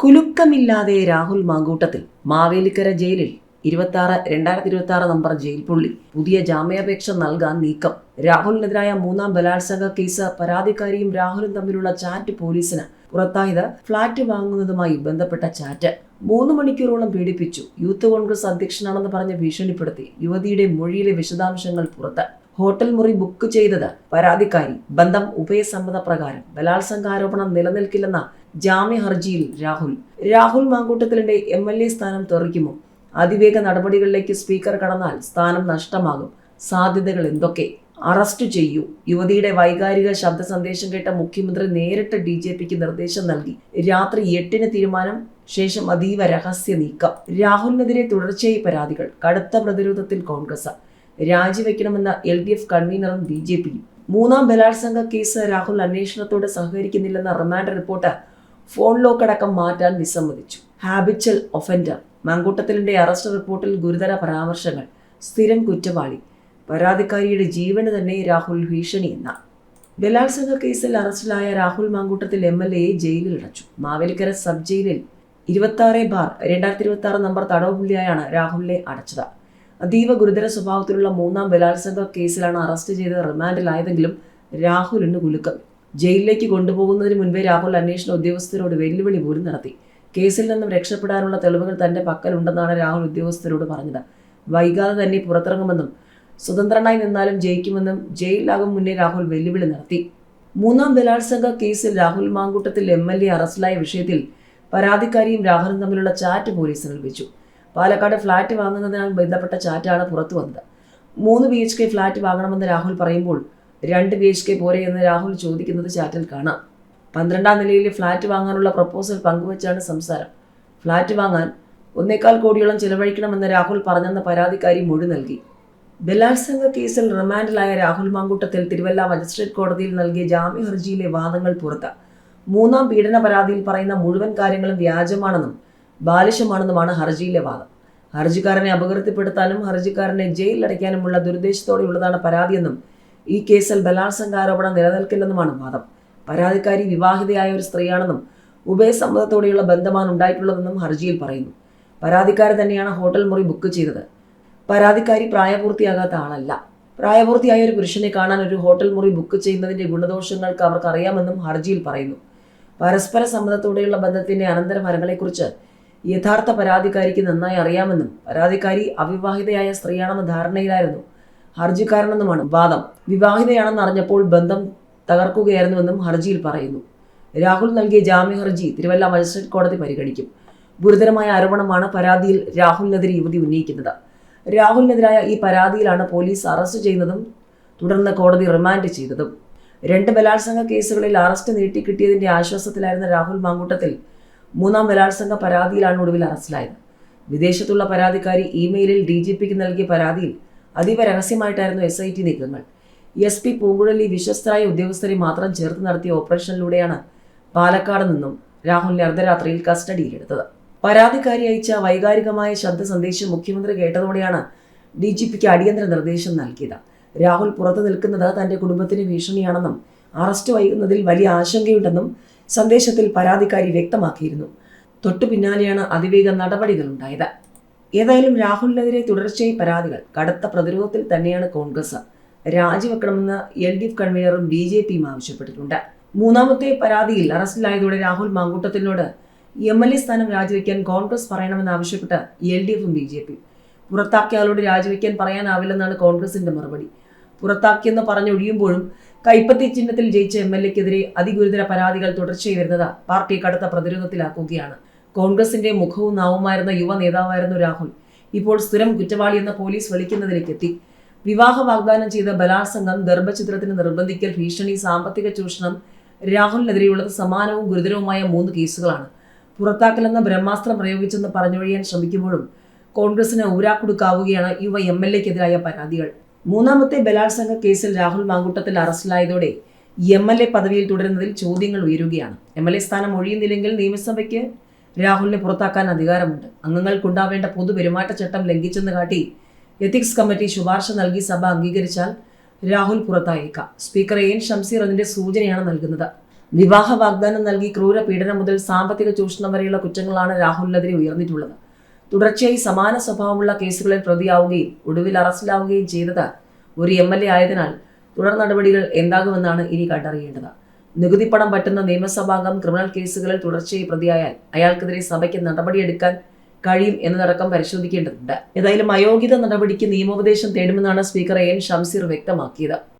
കുലുക്കമില്ലാതെ രാഹുൽ മാങ്കൂട്ടത്തിൽ മാവേലിക്കര ജയിലിൽ ഇരുപത്തി ആറ് രണ്ടായിരത്തി ഇരുപത്തി ആറ് നമ്പർ ജയിൽ പുള്ളി പുതിയ ജാമ്യാപേക്ഷ നൽകാൻ നീക്കം. രാഹുലിനെതിരായ മൂന്നാം ബലാത്സംഗ കേസ് പരാതിക്കാരിയും രാഹുലും തമ്മിലുള്ള ചാറ്റ് പോലീസിന് പുറത്തായത് ഫ്ളാറ്റ് വാങ്ങുന്നതുമായി ബന്ധപ്പെട്ട ചാറ്റ്. മൂന്ന് മണിക്കൂറോളം പീഡിപ്പിച്ചു. യൂത്ത് കോൺഗ്രസ് അധ്യക്ഷനാണെന്ന് പറഞ്ഞ് ഭീഷണിപ്പെടുത്തി. യുവതിയുടെ മൊഴിയിലെ വിശദാംശങ്ങൾ പുറത്ത്. ഹോട്ടൽ മുറി ബുക്ക് ചെയ്തത് പരാതിക്കാരി. ബന്ധം ഉഭയസമ്മത പ്രകാരം ബലാത്സംഗ ആരോപണം നിലനിൽക്കില്ലെന്ന ജാമ്യ ഹർജിയിൽ രാഹുൽ. രാഹുൽ മാങ്കൂട്ടത്തിലിന്റെ എം എൽ എ സ്ഥാനം തെറിക്കുമോ? അതിവേഗ നടപടികളിലേക്ക് സ്പീക്കർ കടന്നാൽ സ്ഥാനം നഷ്ടമാകും. സാധ്യതകൾ എന്തൊക്കെ? അറസ്റ്റ് ചെയ്യൂ. യുവതിയുടെ വൈകാരിക ശബ്ദ സന്ദേശം കേട്ട മുഖ്യമന്ത്രി നേരിട്ട് ഡി ജെ പിക്ക് നിർദ്ദേശം നൽകി. രാത്രി എട്ടിന് തീരുമാനം ശേഷം അതീവ രഹസ്യ നീക്കം. രാഹുലിനെതിരെ തുടർച്ചയായി പരാതികൾ കടുത്ത പ്രതിരോധത്തിൽ കോൺഗ്രസ്. രാജിവെക്കണമെന്ന എൽ ഡി എഫ് കൺവീനറും ബി ജെ പിയും. മൂന്നാം ബലാത്സംഗ കേസ് രാഹുൽ അന്വേഷണത്തോട് സഹകരിക്കുന്നില്ലെന്ന റിമാൻഡ് റിപ്പോർട്ട് ഫോൺ ലോക്കടക്കം മാറ്റാൻ വിസമ്മതിച്ചു. ഹാബിച്വൽ ഒഫൻഡർ മങ്കൂട്ടത്തിലിന്റെ അറസ്റ്റ് റിപ്പോർട്ടിൽ ഗുരുതര പരാമർശങ്ങൾ സ്ഥിരം കുറ്റവാളി. പരാതിക്കാരിയുടെ ജീവന് തന്നെ രാഹുൽ ഭീഷണി എന്ന. ബലാത്സംഗ കേസിൽ അറസ്റ്റിലായ രാഹുൽ മാങ്കൂട്ടത്തിൽ എം എൽ എയെ ജയിലിൽ അടച്ചു മാവേലിക്കര സബ് ജയിലിൽ ഇരുപത്തി ബാർ രണ്ടായിരത്തി ഇരുപത്തി ആറ് നമ്പർ തടവുപുള്ളിയായാണ് രാഹുലിനെ അടച്ചത്. അതീവ ഗുരുതര സ്വഭാവത്തിലുള്ള മൂന്നാം ബലാത്സംഗ കേസിലാണ് അറസ്റ്റ് ചെയ്ത് റിമാൻഡിലായതെങ്കിലും രാഹുലിന് കുലുക്കം. ജയിലിലേക്ക് കൊണ്ടുപോകുന്നതിന് മുൻപേ രാഹുൽ അന്വേഷണ ഉദ്യോഗസ്ഥരോട് വെല്ലുവിളി പോലും നടത്തി. കേസിൽ നിന്നും രക്ഷപ്പെടാനുള്ള തെളിവുകൾ തന്റെ പക്കലുണ്ടെന്നാണ് രാഹുൽ ഉദ്യോഗസ്ഥരോട് പറഞ്ഞത്. വൈകാതെ തന്നെ പുറത്തിറങ്ങുമെന്നും സ്വതന്ത്രനായി നിന്നാലും ജയിക്കുമെന്നും ജയിലിലാകും മുന്നേ രാഹുൽ വെല്ലുവിളി നടത്തി. മൂന്നാം ബലാത്സംഗ കേസിൽ Rahul Mamkoottathil M L A അറസ്റ്റിലായ വിഷയത്തിൽ പരാതിക്കാരിയും രാഹുലും തമ്മിലുള്ള ചാറ്റ് പോലീസ് ലഭിച്ചു. പാലക്കാട് ഫ്ളാറ്റ് വാങ്ങുന്നതിനാൽ ബന്ധപ്പെട്ട ചാറ്റാണ് പുറത്തു വന്നത് മൂന്ന് ബി എച്ച് കെ ഫ്ളാറ്റ് വാങ്ങണമെന്ന് രാഹുൽ പറയുമ്പോൾ രണ്ട് ബി എച്ച് കെ പോരെ എന്ന് രാഹുൽ ചോദിക്കുന്നത് ചാറ്റിൽ കാണാം. പന്ത്രണ്ടാം നിലയിൽ ഫ്ലാറ്റ് വാങ്ങാനുള്ള പ്രപ്പോസൽ പങ്കുവച്ചാണ് സംസാരം. ഫ്ളാറ്റ് വാങ്ങാൻ ഒന്നേക്കാൽ കോടിയോളം ചിലവഴിക്കണമെന്ന് രാഹുൽ പറഞ്ഞെന്ന പരാതിക്കാരി മൊഴി നൽകി. ബലാത്സംഗ കേസിൽ റിമാൻഡിലായ രാഹുൽ മാങ്കൂട്ടത്തിൽ തിരുവല്ല മജിസ്ട്രേറ്റ് കോടതിയിൽ നൽകിയ ജാമ്യ ഹർജിയിലെ വാദങ്ങൾ പുറത്ത്. മൂന്നാം പീഡന പരാതിയിൽ പറയുന്ന മുഴുവൻ കാര്യങ്ങളും വ്യാജമാണെന്നും ബാലിശമാണെന്നുമാണ് ഹർജിയിലെ വാദം. ഹർജിക്കാരനെ അപകീർത്തിപ്പെടുത്താനും ഹർജിക്കാരനെ ജയിലിലടയ്ക്കാനുമുള്ള ദുരുദ്ദേശത്തോടെയുള്ളതാണ് പരാതിയെന്നും ഈ കേസിൽ ബലാത്സംഗ ആരോപണം നിലനിൽക്കില്ലെന്നുമാണ് വാദം. പരാതിക്കാരി വിവാഹിതയായ ഒരു സ്ത്രീയാണെന്നും ഉഭയസമ്മതത്തോടെയുള്ള ബന്ധമാണ് ഉണ്ടായിട്ടുള്ളതെന്നും ഹർജിയിൽ പറയുന്നു. പരാതിക്കാരി തന്നെയാണ് ഹോട്ടൽ മുറി ബുക്ക് ചെയ്തത്. പരാതിക്കാരി പ്രായപൂർത്തിയാകാത്ത ആളല്ല. പ്രായപൂർത്തിയായ ഒരു പുരുഷനെ കാണാൻ ഒരു ഹോട്ടൽ മുറി ബുക്ക് ചെയ്യുന്നതിന്റെ ഗുണദോഷങ്ങൾക്ക് അവർക്ക് അറിയാമെന്നും ഹർജിയിൽ പറയുന്നു. പരസ്പര സമ്മതത്തോടെയുള്ള ബന്ധത്തിന്റെ അനന്തരഫലങ്ങളെക്കുറിച്ച് യഥാർത്ഥ പരാതിക്കാരിക്ക് നന്നായി അറിയാമെന്നും പരാതിക്കാരി അവിവാഹിതയായ സ്ത്രീയാണെന്ന ധാരണയിലായിരുന്നു ഹർജിക്കാരനെന്നുമാണ്. വാദം. വിവാഹിതയാണെന്ന് അറിഞ്ഞപ്പോൾ ബന്ധം തകർക്കുകയായിരുന്നുവെന്നും ഹർജിയിൽ പറയുന്നു. രാഹുൽ നൽകിയ ജാമ്യ ഹർജി തിരുവല്ല മജിസ്ട്രേറ്റ് കോടതി പരിഗണിക്കും. ഗുരുതരമായ ആരോപണമാണ് പരാതിയിൽ രാഹുലിനെതിരെ യുവതി ഉന്നയിക്കുന്നത്. രാഹുലിനെതിരായ ഈ പരാതിയിലാണ് പോലീസ് അറസ്റ്റ് ചെയ്യുന്നതും തുടർന്ന് കോടതി റിമാൻഡ് ചെയ്തതും. രണ്ട് ബലാത്സംഗ കേസുകളിൽ അറസ്റ്റ് നീട്ടി കിട്ടിയതിന്റെ ആശ്വാസത്തിലായിരുന്ന രാഹുൽ മാങ്കൂട്ടത്തിൽ മൂന്നാം ബലാത്സംഗ പരാതിയിലാണ് ഒടുവിൽ അറസ്റ്റിലായത്. വിദേശത്തുള്ള പരാതിക്കാരി ഇമെയിലിൽ ഡി ജി പിക്ക് നൽകിയ പരാതിയിൽ അതീവ രഹസ്യമായിട്ടായിരുന്നു എസ് ഐ ടി നീക്കങ്ങൾ. എസ് പി പൂങ്കുഴലി വിശ്വസ്തരായ ഉദ്യോഗസ്ഥരെ മാത്രം ചേർത്ത് നടത്തിയ ഓപ്പറേഷനിലൂടെയാണ് പാലക്കാട് നിന്നും രാഹുലിനെ അർദ്ധരാത്രിയിൽ കസ്റ്റഡിയിലെടുത്തത്. പരാതിക്കാരി അയച്ച വൈകാരികമായ ശബ്ദ സന്ദേശം മുഖ്യമന്ത്രി കേട്ടതോടെയാണ് ഡി ജി പിക്ക് അടിയന്തര നിർദ്ദേശം നൽകിയത്. രാഹുൽ പുറത്തു നിൽക്കുന്നത് തന്റെ കുടുംബത്തിന് ഭീഷണിയാണെന്നും അറസ്റ്റ് വൈകുന്നതിൽ വലിയ ആശങ്കയുണ്ടെന്നും സന്ദേശത്തിൽ പരാതിക്കാരി വ്യക്തമാക്കിയിരുന്നു. തൊട്ടു പിന്നാലെയാണ് അതിവേഗ നടപടികളുണ്ടായത്. ഏതായാലും രാഹുലിനെതിരെ തുടർച്ചയായി പരാതികൾ. കടുത്ത പ്രതിരോധത്തിൽ തന്നെയാണ് കോൺഗ്രസ്. രാജിവെക്കണമെന്ന് എൽ ഡി എഫ് കൺവീനറും ബി ജെ പിയും ആവശ്യപ്പെട്ടിട്ടുണ്ട്. മൂന്നാമത്തെ പരാതിയിൽ അറസ്റ്റിലായതോടെ രാഹുൽ മാങ്കൂട്ടത്തിനോട് എം എൽ എ സ്ഥാനം രാജിവെക്കാൻ കോൺഗ്രസ് പറയണമെന്ന് ആവശ്യപ്പെട്ട് എൽ ഡി എഫും ബി ജെ പിയും. പുറത്താക്കിയാലോട് രാജിവെക്കാൻ പറയാനാവില്ലെന്നാണ് കോൺഗ്രസിന്റെ മറുപടി. പുറത്താക്കിയെന്ന് പറഞ്ഞൊഴിയുമ്പോഴും കൈപ്പത്തി ചിഹ്നത്തിൽ ജയിച്ച എം എൽ എക്കെതിരെ അതിഗുരുതര പരാതികൾ തുടർച്ചയായി വരുന്നത് പാർട്ടി കടുത്ത പ്രതിരോധത്തിലാക്കുകയാണ്. കോൺഗ്രസിന്റെ മുഖവും നാവുമായിരുന്ന യുവ നേതാവായിരുന്നു രാഹുൽ. ഇപ്പോൾ സ്ഥിരം കുറ്റവാളി എന്ന പോലീസ് വിളിക്കുന്നതിലേക്ക് എത്തി വിവാഹ വാഗ്ദാനം ചെയ്ത ബലാത്സംഗം ഗർഭചിത്രത്തിന് നിർബന്ധിക്കൽ ഭീഷണി സാമ്പത്തിക ചൂഷണം രാഹുലിനെതിരെയുള്ളത് സമാനവും ഗുരുതരവുമായ മൂന്ന് കേസുകളാണ്. പുറത്താക്കലെന്ന ബ്രഹ്മാസ്ത്രം പ്രയോഗിച്ചെന്ന് പറഞ്ഞൊഴിയാൻ ശ്രമിക്കുമ്പോഴും കോൺഗ്രസിന് ഊരാക്കൊടുക്കാവുകയാണ് യുവ എം എൽ എക്കെതിരായ പരാതികൾ. മൂന്നാമത്തെ ബലാത്സംഗ കേസിൽ രാഹുൽ മാങ്കൂട്ടത്തിൽ അറസ്റ്റിലായതോടെ എം എൽ എ പദവിയിൽ തുടരുന്നതിൽ ചോദ്യങ്ങൾ ഉയരുകയാണ്. എം എൽ എ സ്ഥാനം ഒഴിയുന്നില്ലെങ്കിൽ നിയമസഭയ്ക്ക് രാഹുലിനെ പുറത്താക്കാൻ അധികാരമുണ്ട്. അംഗങ്ങൾക്കുണ്ടാവേണ്ട പൊതുപെരുമാറ്റച്ചട്ടം ലംഘിച്ചെന്ന് കാട്ടി എത്തിക്സ് കമ്മിറ്റി ശുപാർശ നൽകി സഭ അംഗീകരിച്ചാൽ രാഹുൽ പുറത്തായേക്കാം. സ്പീക്കർ എൻ ഷംസീർ അതിന്റെ സൂചനയാണ് നൽകുന്നത്. വിവാഹ വാഗ്ദാനം നൽകി ക്രൂര പീഡനം മുതൽ സാമ്പത്തിക ചൂഷണം വരെയുള്ള കുറ്റങ്ങളാണ് രാഹുലിനെതിരെ ഉയർന്നിട്ടുള്ളത്. തുടർച്ചയായി സമാന സ്വഭാവമുള്ള കേസുകളിൽ പ്രതിയാവുകയും ഒടുവിൽ അറസ്റ്റിലാവുകയും ചെയ്തത് ഒരു എം എൽ എ ആയതിനാൽ തുടർ നടപടികൾ എന്താകുമെന്നാണ് ഇനി കണ്ടറിയേണ്ടത്. നികുതിപ്പണം പറ്റുന്ന നിയമസഭാംഗം ക്രിമിനൽ കേസുകളിൽ തുടർച്ചയായി പ്രതിയായാൽ അയാൾക്കെതിരെ സഭയ്ക്ക് നടപടിയെടുക്കാൻ കഴിയും എന്നതടക്കം പരിശോധിക്കേണ്ടതുണ്ട്. ഏതായാലും അയോഗ്യത നടപടിക്ക് നിയമോപദേശം തേടുമെന്നാണ് സ്പീക്കർ എൻ ഷംസീർ വ്യക്തമാക്കിയത്.